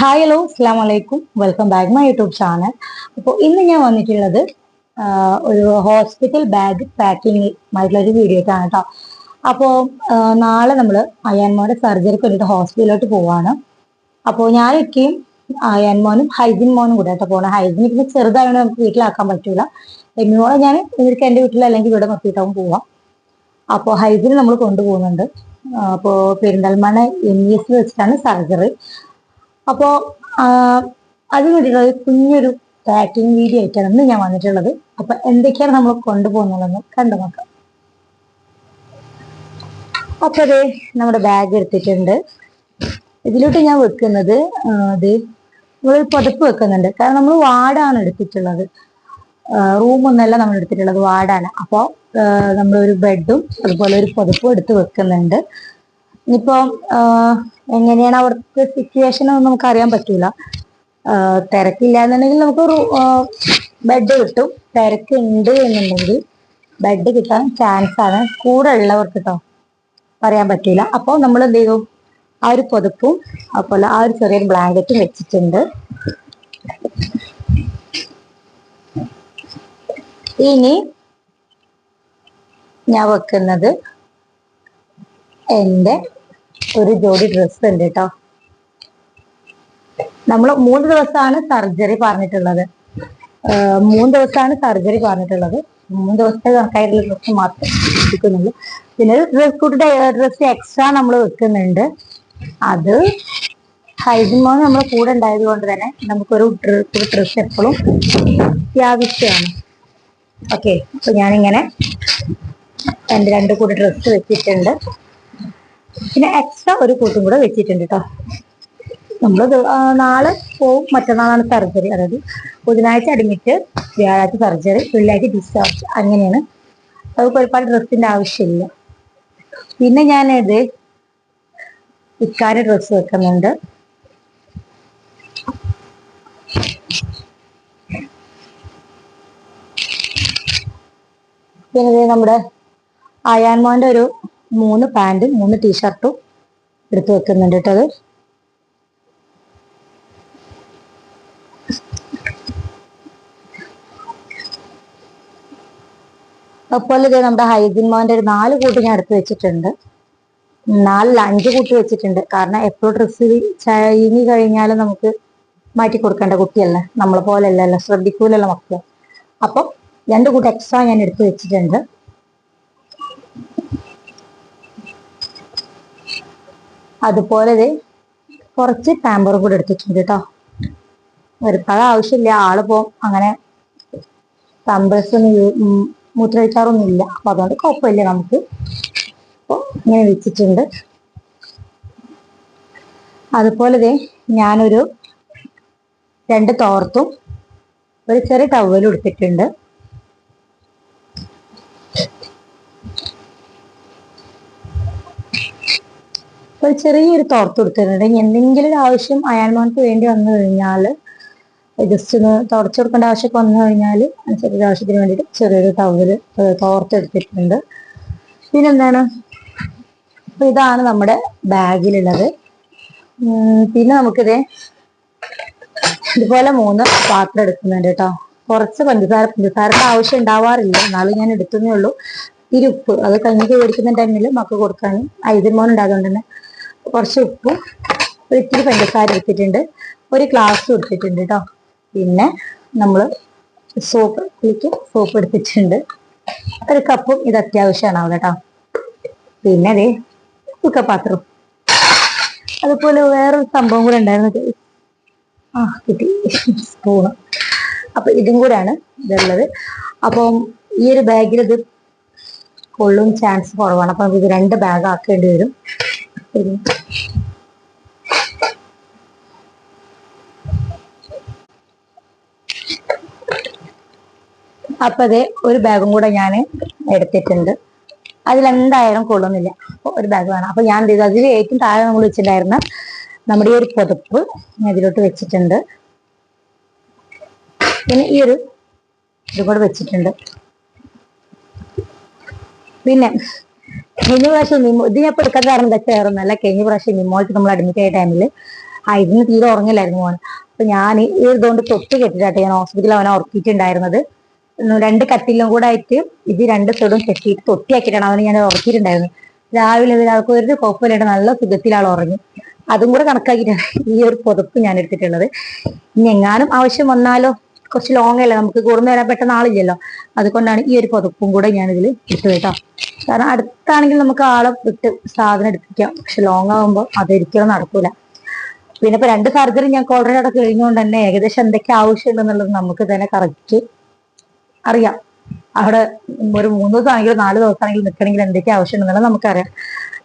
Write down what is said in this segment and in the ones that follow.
Hi hello അസ്സാം വലൈക്കും welcome back my YouTube channel അപ്പോൾ ഇന്ന് ഞാൻ വന്നിട്ടുള്ളത് ഒരു ഹോസ്പിറ്റൽ ബാഗ് പാക്കിംഗ് ഒരു വീഡിയോ ആണ് കേട്ടോ അപ്പോൾ നാളെ നമ്മൾ അയ്യാൻമോടെ സർജറിക്ക് വേണ്ടിയിട്ട് ഹോസ്പിറ്റലിലോട്ട് പോവാണ്. അപ്പോൾ ഞാൻ ഞാനൊക്കെയും അയാൻമോനും ഹൈജിൻ മോനും കൂടെ കേട്ടോ പോകണം ഹൈജിൻ പിന്നെ ചെറുതായതുകൊണ്ട് നമുക്ക് വീട്ടിലാക്കാൻ പറ്റില്ല എന്നോടെ ഞാൻ ഇവർക്ക് എന്റെ വീട്ടിൽ അല്ലെങ്കിൽ ഇവിടെ നിർത്തിയിട്ടാവും പോവാം. അപ്പോൾ ഹൈജിൻ നമ്മൾ കൊണ്ടുപോകുന്നുണ്ട്. അപ്പോൾ പെരിന്തൽമണ്ണ എം ഇ എസ് വെച്ചിട്ടാണ് സർജറി അപ്പോൾ അതിന് ഒരു കുഞ്ഞൊരു പാക്കിംഗ് വീഡിയോ ആയിട്ടാണ് ഇന്ന് ഞാൻ വന്നിട്ടുള്ളത്. അപ്പൊ എന്തൊക്കെയാണ് നമ്മൾ കൊണ്ടുപോകുന്നതെന്ന് കണ്ടു നോക്കാം. അപ്പൊ അതെ നമ്മുടെ ബാഗ് എടുത്തിട്ടുണ്ട്. ഇതിലോട്ട് ഞാൻ വെക്കുന്നത് അത് നമ്മളൊരു പുതപ്പ് വെക്കുന്നുണ്ട്. കാരണം നമ്മൾ വാടാണ് എടുത്തിട്ടുള്ളത്. റൂമൊന്നല്ല നമ്മൾ എടുത്തിട്ടുള്ളത് വാടാണ്. അപ്പോൾ നമ്മളൊരു ബെഡും അതുപോലെ ഒരു പുതപ്പും എടുത്ത് വെക്കുന്നുണ്ട്. ഇനിയിപ്പോ എങ്ങനെയാണ് അവിടുത്തെ സിറ്റുവേഷൻ ഒന്നും നമുക്ക് അറിയാൻ പറ്റൂല. തിരക്കില്ല എന്നുണ്ടെങ്കിൽ നമുക്ക് ബെഡ് കിട്ടും. തിരക്ക് ഉണ്ട് എന്നുണ്ടെങ്കിൽ ബെഡ് കിട്ടാൻ ചാൻസ് ആണ്. കൂടെ ഉള്ളവർക്ക് കേട്ടോ പറയാൻ പറ്റൂല. അപ്പോൾ നമ്മൾ എന്ത് ചെയ്തു? ആ ഒരു പുതപ്പും അതുപോലെ ആ ഒരു ചെറിയൊരു ബ്ലാങ്കറ്റും വെച്ചിട്ടുണ്ട്. ഇനി ഞാൻ വെക്കുന്നത് എന്റെ ഒരു ജോഡി ഡ്രസ്സ് ഉണ്ട് കേട്ടോ നമ്മൾ മൂന്ന് ദിവസമാണ് സർജറി പറഞ്ഞിട്ടുള്ളത്. മൂന്ന് ദിവസമാണ് സർജറി പറഞ്ഞിട്ടുള്ളത്. മൂന്ന് ദിവസത്തെ കണക്കായിട്ടുള്ള ഡ്രസ്സ് മാത്രമേ വെക്കുന്നുള്ളൂ പിന്നെ ഡ്രസ് കൂട്ടിയുടെ ഡ്രസ്സ് എക്സ്ട്രാ നമ്മൾ വെക്കുന്നുണ്ട്. അത് ഹൈജിമോ നമ്മുടെ കൂടെ ഉണ്ടായത് കൊണ്ട് തന്നെ നമുക്കൊരു ഡ്രസ് എപ്പോഴും അത്യാവശ്യമാണ്. ഓക്കെ അപ്പൊ ഞാനിങ്ങനെ എന്റെ രണ്ട് കൂടി ഡ്രസ്സ് വെച്ചിട്ടുണ്ട്. പിന്നെ എക്സ്ട്രാ ഒരു കൂട്ടും കൂടെ വെച്ചിട്ടുണ്ട് കേട്ടോ നമ്മൾ നാളെ പോവും. മറ്റന്നാളാണ് സർജറി അതായത് ബുധനാഴ്ച അഡ്മിറ്റ് വ്യാഴാഴ്ച സർജറി വെള്ളിയാഴ്ച ഡിസ്ചാർജ് അങ്ങനെയാണ്. അവർക്ക് ഒരുപാട് ഡ്രസ്സിന്റെ ആവശ്യമില്ല. പിന്നെ ഞാനിത് ഇക്കാര ഡ്രസ്സ് വെക്കുന്നുണ്ട്. പിന്നെ നമ്മുടെ അയാൻമോന്റെ ഒരു മൂന്ന് പാന്റും മൂന്ന് ടീഷർട്ടും എടുത്തു വെക്കുന്നുണ്ട് കേട്ടോ അത്. അതുപോലെ ഇതേ നമ്മുടെ ഹൈജിൻ മോന്റെ ഒരു നാല് കൂട്ട് ഞാൻ എടുത്ത് വെച്ചിട്ടുണ്ട്. നാലിൽ അഞ്ച് കൂട്ട് വെച്ചിട്ടുണ്ട്. കാരണം എപ്പോഴും ഡ്രസ്സ് ചൈനി കഴിഞ്ഞാൽ നമുക്ക് മാറ്റി കൊടുക്കേണ്ട കുട്ടിയല്ലേ? നമ്മളെ പോലെ അല്ലല്ലോ ശ്രദ്ധിക്കൂലല്ലോ മക്കളെ. അപ്പം രണ്ട് കൂട്ട് എക്സ്ട്രാ ഞാൻ എടുത്ത് വെച്ചിട്ടുണ്ട്. അതുപോലെ കുറച്ച് പാമ്പർ കൂടെ എടുത്തിട്ടുണ്ട് കേട്ടോ. ഒരുപാട് ആവശ്യമില്ല. ആൾ പോകും അങ്ങനെ പാമ്പേഴ്സ് ഒന്നും മൂത്രമൊഴിക്കാറൊന്നും ഇല്ല. അപ്പൊ അതുകൊണ്ട് കുഴപ്പമില്ല നമുക്ക്. അപ്പോൾ ഇങ്ങനെ വെച്ചിട്ടുണ്ട്. അതുപോലെ ഞാനൊരു രണ്ട് തോർത്തും ഒരു ചെറിയ ടവലും എടുത്തിട്ടുണ്ട്. ഒരു ചെറിയൊരു തോർത്ത് ഇനി എന്തെങ്കിലും ഒരു ആവശ്യം അയാൾമാർക്ക് വേണ്ടി വന്നു കഴിഞ്ഞാൽ ജസ്റ്റ് ഒന്ന് തുടച്ചു കൊടുക്കേണ്ട ആവശ്യമൊക്കെ വന്നു കഴിഞ്ഞാൽ ചെറിയൊരു ആവശ്യത്തിന് വേണ്ടിയിട്ട് ചെറിയൊരു ടവൽ തോർത്ത് എടുത്തിട്ടുണ്ട്. പിന്നെന്താണ് അപ്പൊ ഇതാണ് നമ്മുടെ ബാഗിലുള്ളത്. പിന്നെ നമുക്കിത് ഇതുപോലെ മൂന്ന് പാത്രം എടുക്കുന്നുണ്ട് കേട്ടോ. കുറച്ച് പഞ്ചസാര പഞ്ചസാരയുടെ ആവശ്യം ഉണ്ടാവാറില്ല. എന്നാലും ഞാൻ എടുക്കുന്നേ ഉള്ളൂ. ഇരുപ്പ് അത് കഞ്ഞിക്ക് മേടിക്കുന്ന ടൈമിൽ മക്ക കൊടുക്കാനും ഐതിമോൻ ഉണ്ടാകുന്നുണ്ട് തന്നെ കുറച്ച് ഉപ്പും ഒരു ഇത്തിരി പഞ്ചസാര എടുത്തിട്ടുണ്ട്. ഒരു ഗ്ലാസ് എടുത്തിട്ടുണ്ട് കേട്ടോ പിന്നെ നമ്മൾ സോപ്പ് ഇതിലേക്ക് സോപ്പ് എടുത്തിട്ടുണ്ട്. ഒരു കപ്പും ഇത് അത്യാവശ്യമാണ് അവിടെ കേട്ടോ പിന്നെ അതേ കുക്കപ്പാത്രം അതുപോലെ വേറൊരു സംഭവം കൂടെ ഉണ്ടായിരുന്നു. ആ കിട്ടി. സ്പൂണ് അപ്പൊ ഇതും കൂടെയാണ് ഇതുള്ളത് അപ്പം ഈ ഒരു ബാഗിൽ ഇത് കൊള്ളും ചാൻസ് കുറവാണ്. അപ്പൊ ഇത് രണ്ട് ബാഗ് ആക്കേണ്ടി വരും. അപ്പൊ അതെ ഒരു ബാഗും കൂടെ ഞാൻ എടുത്തിട്ടുണ്ട്. അതിലെന്തായാലും കൊള്ളുന്നില്ല. ഒരു ബാഗ് വേണം. അപ്പൊ ഞാൻ ചെയ്തു അതിൽ ഏറ്റവും താഴെ നമ്മൾ വെച്ചിട്ടുണ്ടായിരുന്ന നമ്മുടെ ഈ ഒരു പുതപ്പ് ഞാൻ ഇതിലോട്ട് വെച്ചിട്ടുണ്ട്. പിന്നെ ഈ ഒരു ഇതും വെച്ചിട്ടുണ്ട്. പിന്നെ കഴിഞ്ഞ പ്രാവശ്യം ഇത് ഞാൻ പെടുക്കാൻ കാരണം എന്താ ചേർന്നല്ല കഴിഞ്ഞ പ്രാവശ്യം നിമോൾക്ക് നമ്മൾ അഡ്മിറ്റ് ആയ ടൈമിൽ ആയിരുന്നു തീരെ ഉറങ്ങില്ലായിരുന്നു മോൻ അപ്പൊ ഞാൻ ഈ ഇതുകൊണ്ട് തൊട്ട് കെട്ടിട്ടാട്ടെ ഞാൻ ഹോസ്പിറ്റലിൽ അവനെ ഉറക്കിയിട്ടുണ്ടായിരുന്നത്. രണ്ട് കട്ടിലും കൂടെ ആയിട്ട് ഇത് രണ്ട് സൈഡും കെട്ടിയിട്ട് തൊട്ടിയാക്കിയിട്ടാണ് അവനെ ഞാൻ ഉറക്കിയിട്ടുണ്ടായിരുന്നത്. രാവിലെ ഒരാൾക്ക് ഒരു കുഴപ്പമില്ലാണ്ട് നല്ല സുഖത്തിൽ ആൾ ഉറങ്ങി. അതും കൂടെ കണക്കാക്കിയിട്ടാണ് ഈ ഒരു പുതപ്പ് ഞാൻ എടുത്തിട്ടുള്ളത്. ഇനി എങ്ങാനും ആവശ്യം വന്നാലോ? കുറച്ച് ലോങ് അല്ലേ? നമുക്ക് കൂടുന്ന വരാൻ പെട്ടെന്ന് ആളില്ലല്ലോ. അതുകൊണ്ടാണ് ഈ ഒരു പുതപ്പും കൂടെ ഞാൻ ഇതിൽ ഇട്ടു കേട്ടോ. കാരണം അടുത്താണെങ്കിൽ നമുക്ക് ആളെ വിട്ട് സാധനം എടുപ്പിക്കാം. പക്ഷെ ലോങ് ആകുമ്പോൾ അതൊരിക്കലും നടക്കൂല. പിന്നെ ഇപ്പൊ രണ്ട് സർജറി ഞാൻ ഓൾറെഡി അവിടെ കഴിഞ്ഞുകൊണ്ട് തന്നെ ഏകദേശം എന്തൊക്കെ ആവശ്യമുണ്ടെന്നുള്ളത് നമുക്ക് തന്നെ കറക്റ്റ് അറിയാം. അവിടെ ഒരു മൂന്ന് ദിവസം ആണെങ്കിലും നാല് ദിവസം ആണെങ്കിലും നിൽക്കണമെങ്കിൽ എന്തൊക്കെ ആവശ്യമുണ്ടെന്നുള്ളത് നമുക്കറിയാം.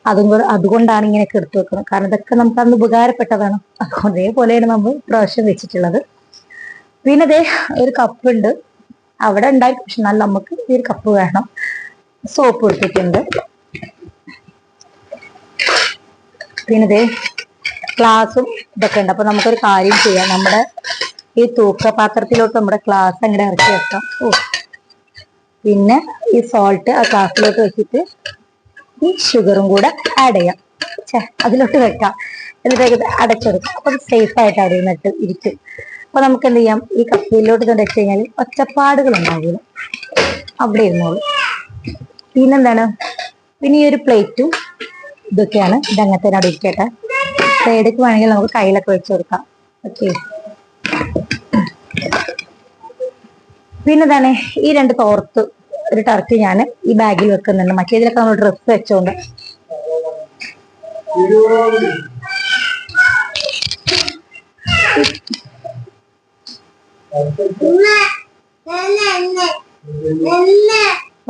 അതും അതുകൊണ്ടാണ് ഇങ്ങനെയൊക്കെ എടുത്തു വെക്കുന്നത്. കാരണം ഇതൊക്കെ നമുക്ക് അന്ന് ഉപകാരപ്പെട്ടതാണ്. അതേപോലെയാണ് നമ്മൾ പ്രാവശ്യം വെച്ചിട്ടുള്ളത്. പിന്നെ ദേ ഒരു കപ്പ് ഉണ്ട്. അവിടെ ഉണ്ടായി പക്ഷെ നല്ല നമുക്ക് ഈ ഒരു കപ്പ് വേണം. സോപ്പ് എടുത്തിട്ടുണ്ട് പിന്നെ ദേ ഗ്ലാസും ഇതൊക്കെ ഉണ്ട്. അപ്പൊ നമുക്കൊരു കാര്യം ചെയ്യാം. നമ്മുടെ ഈ തൂക്കപാത്രത്തിലോട്ട് നമ്മുടെ ഗ്ലാസ് അങ്ങോട്ട് ഇറക്കി വെക്കാം. ഓ. പിന്നെ ഈ സോൾട്ട് ആ ഗ്ലാസ്സിലോട്ട് വെച്ചിട്ട് ഈ ഷുഗറും കൂടെ ആഡ് ചെയ്യാം. അതിലോട്ട് വെക്കാം. എന്നിട്ട് അടച്ചെടുക്കാം. അപ്പൊ സേഫ് ആയിട്ട് അവിടെ നിന്നിട്ട് ഇരിക്കും. അപ്പൊ നമുക്ക് എന്ത് ചെയ്യാം? ഈ കപ്പയിലോട്ട് കൊണ്ട് വെച്ച് കഴിഞ്ഞാൽ ഒച്ചപ്പാടുകൾ ഉണ്ടാവില്ല അവിടെ ഇരുന്നോളൂ. പിന്നെന്താണ്? പിന്നെ ഈ ഒരു പ്ലേറ്റും ഇതൊക്കെയാണ് ഇതങ്ങനത്തെ അവിടെ ഇരിക്കട്ടെ സൈഡിലേക്ക് വേണമെങ്കിൽ നമുക്ക് കയ്യിലൊക്കെ വെച്ച് കൊടുക്കാം. ഓക്കെ പിന്നെന്താണ്? ഈ രണ്ട് തോർത്ത് ഒരു ടർക്കി ഞാൻ ഈ ബാഗിൽ വെക്കുന്നുണ്ട്. മറ്റേതിലൊക്കെ നമ്മൾ ഡ്രസ്സ് വെച്ചോണ്ട്.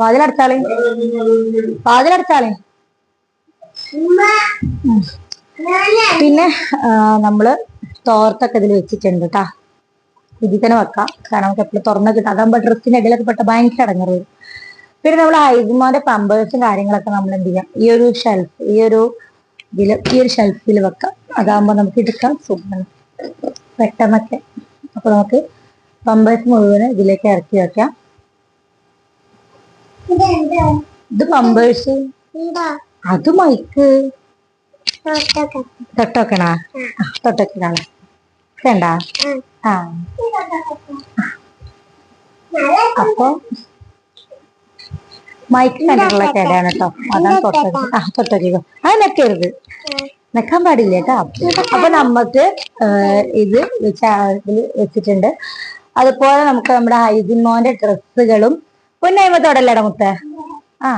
വാതിലടച്ചാളെ. വാതിലടച്ചാളെ. പിന്നെ നമ്മൾ തോർത്തൊക്കെ ഇതിൽ വെച്ചിട്ടുണ്ട് കേട്ടാ ഇതിൽ തന്നെ വെക്കാം. കാരണം നമുക്ക് എപ്പോഴും തുറന്നു കിട്ടാം. അതാകുമ്പോൾ ഡ്രസ്സിന്റെ ഇടയിലൊക്കെ പെട്ട ഭയങ്കര അടങ്ങറ്. വരും പിന്നെ നമ്മൾ ഹൈസ്മോന്റെ പമ്പേഴ്സും കാര്യങ്ങളൊക്കെ നമ്മൾ എന്ത് ചെയ്യാം? ഈ ഒരു ഷെൽഫ് ഈ ഒരു ഇതിൽ ഈ ഒരു ഷെൽഫിൽ വെക്കാം. അതാകുമ്പോൾ നമുക്ക് എടുക്കാം സുഖമാണ്. പെട്ടെന്നൊക്കെ. അപ്പൊ നമുക്ക് പമ്പേഴ്സ് മുഴുവൻ ഇതിലേക്ക് ഇറക്കി വെക്കാം. ഇത് പമ്പേഴ്സ് അത് മൈക്ക് തൊട്ടോക്കണാ? തൊട്ടോക്കണാണ് വേണ്ട ആ. അപ്പൊ മൈക്ക് കണ്ടിട്ടുള്ള കേടാണ് കേട്ടോ അതാണ് തൊട്ടത് ആ തൊട്ടോക്കിക്കോ അത് നെക്കരുത്. നെക്കാൻ പാടില്ല കേട്ടോ അപ്പൊ നമുക്ക് ഇത് വെച്ച വെച്ചിട്ടുണ്ട്. അതുപോലെ നമുക്ക് നമ്മുടെ ഹൈസിമോന്റെ ഡ്രസ്സുകളും പൊന്നൈമത്തോടല്ലേടാ മുത്തേ? ആ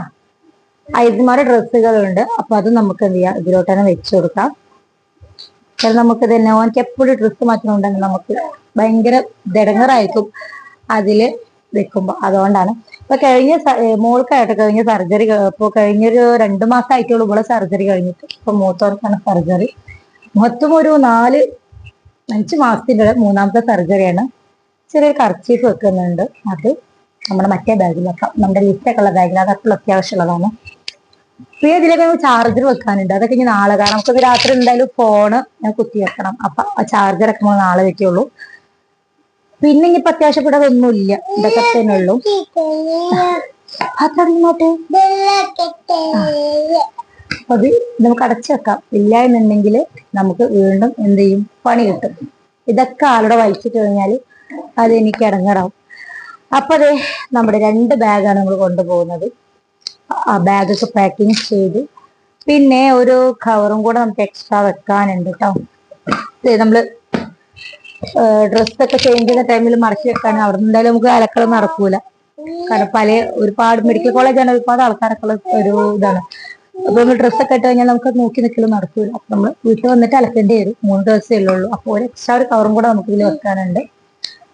ഹൈസിമോന്റെ ഡ്രസ്സുകളുണ്ട്. അപ്പൊ അത് നമുക്ക് എന്ത് ചെയ്യാം? ഇതിലോട്ട് തന്നെ വെച്ചു കൊടുക്കാം. കാരണം നമുക്ക് തന്നെ ഓനക്ക് എപ്പോഴും ഡ്രസ്സ് മാറ്റുന്നുണ്ടെങ്കിൽ നമുക്ക് ഭയങ്കര ദടങ്ങറായിരിക്കും അതിൽ വെക്കുമ്പോ. അതുകൊണ്ടാണ്. ഇപ്പൊ കഴിഞ്ഞ മോൾക്കായിട്ട് കഴിഞ്ഞ സർജറി ഇപ്പൊ കഴിഞ്ഞൊരു രണ്ടു മാസം ആയിട്ടുള്ളൂ ഇവിടെ സർജറി കഴിഞ്ഞിട്ട്. ഇപ്പൊ മൂത്തോർക്കാണ് സർജറി. മൊത്തം ഒരു നാല് അഞ്ച് മാസത്തിന്റെ മൂന്നാമത്തെ സർജറിയാണ്. ചെറിയ കർച്ചീഫ് വെക്കുന്നുണ്ട് അത് നമ്മുടെ മറ്റേ ബാഗിൽ വെക്കാം. നമ്മുടെ ലിസ്റ്റൊക്കെ ഉള്ള ബാഗിൽ അത് അത്ര അത്യാവശ്യമുള്ളതാണ്. പിന്നെ ഇതിലൊക്കെ ചാർജർ വെക്കാനുണ്ട്. അതൊക്കെ ഇനി നാളെ കാരണം നമുക്ക് രാത്രി എന്തായാലും ഫോണ് ഞാൻ കുത്തി വെക്കണം. അപ്പൊ ആ ചാർജർ ഒക്കെ നമ്മൾ നാളെ വെക്കുള്ളൂ. പിന്നെ ഇനി ഇപ്പൊ അത്യാവശ്യപ്പെട്ടതൊന്നുമില്ല ഇതൊക്കെ തന്നെ ഉള്ളൂ. അത് നമുക്ക് അടച്ചു വെക്കാം. ഇല്ല എന്നുണ്ടെങ്കിൽ നമുക്ക് വീണ്ടും എന്ത് ചെയ്യും? പണി കിട്ടും. ഇതൊക്കെ ആളുടെ വലിച്ചിട്ട് കഴിഞ്ഞാൽ അത് എനിക്ക് ഇടങ്ങാറാവും. അപ്പൊ അതെ നമ്മുടെ രണ്ട് ബാഗാണ് നമ്മൾ കൊണ്ടുപോകുന്നത്. ആ ബാഗൊക്കെ പാക്കിങ് ചെയ്ത് പിന്നെ ഒരു കവറും കൂടെ നമുക്ക് എക്സ്ട്രാ വെക്കാനുണ്ട് കേട്ടോ നമ്മൾ ഡ്രസ്സൊക്കെ ചേഞ്ച് ചെയ്യുന്ന ടൈമിൽ മറച്ചു വെക്കാൻ അവിടെ എന്തായാലും നമുക്ക് അലക്കളൊന്നും നടക്കൂല. കാരണം പല ഒരുപാട് മെഡിക്കൽ കോളേജാണ് ഒരുപാട് ആൾക്കാരൊക്കെ ഒരു ഇതാണ്. അപ്പൊ നമ്മൾ ഡ്രസ്സൊക്കെ ഇട്ട് കഴിഞ്ഞാൽ നമുക്ക് നോക്കി നിൽക്കലും നടക്കൂല. അപ്പൊ നമ്മൾ വീട്ടിൽ വന്നിട്ട് അലക്കേണ്ടി വരും. മൂന്ന് ദിവസമേ ഉള്ളൂ. അപ്പോൾ ഒരു എക്സ്ട്രാ ഒരു കവറും കൂടെ നമുക്ക് ഇതിൽ വെക്കാനുണ്ട്.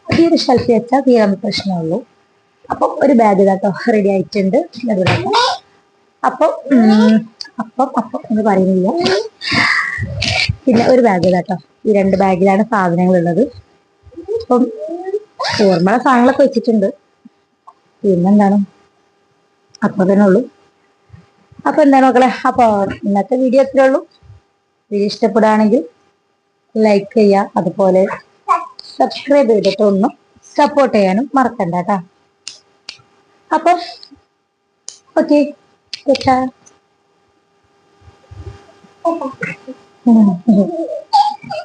ഒരു ഷെൽഫിൽ വെച്ചാൽ തീരാൻ പ്രശ്നമുള്ളൂ. അപ്പം ഒരു ബാഗ് കേട്ടോ റെഡി ആയിട്ടുണ്ട്. അപ്പൊ അപ്പം അപ്പം എന്ന് പറയുന്നില്ല. പിന്നെ ഒരു ബാഗ് കേട്ടോ ഈ രണ്ട് ബാഗിലാണ് സാധനങ്ങൾ ഉള്ളത് അപ്പം ഓർമ്മ സാധനങ്ങളൊക്കെ വെച്ചിട്ടുണ്ട്. പിന്നെന്താണ്? അപ്പൊ തന്നെ ഉള്ളൂ. അപ്പൊ എന്താണ് മക്കളെ? അപ്പൊ ഇന്നത്തെ വീഡിയോ എത്രയുള്ളൂ വീഡിയോ ഇഷ്ടപ്പെടുകയാണെങ്കിൽ ലൈക്ക് ചെയ്യുക. അതുപോലെ സബ്സ്ക്രൈബ് ചെയ്തിട്ട് ഒന്ന് സപ്പോർട്ട് ചെയ്യാനും മറക്കണ്ട കേട്ടോ അപ്പൊ ഓക്കെ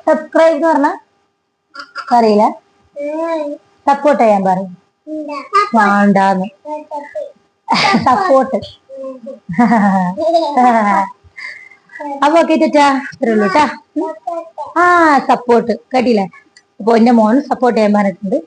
സബ്സ്ക്രൈബ് എന്ന് പറഞ്ഞ അറിയില്ല സപ്പോർട്ട് ചെയ്യാൻ പറയും. വേണ്ടാന്ന്. സപ്പോർട്ട് അപ്പൊ ഓക്കെ ചേച്ചാ ഇത്രയുള്ളൂ കേട്ടാ ആ സപ്പോർട്ട് കേട്ടില്ലേ അപ്പൊ എന്റെ മോൻ സപ്പോർട്ട് ചെയ്യാൻ പറഞ്ഞിട്ടുണ്ട്.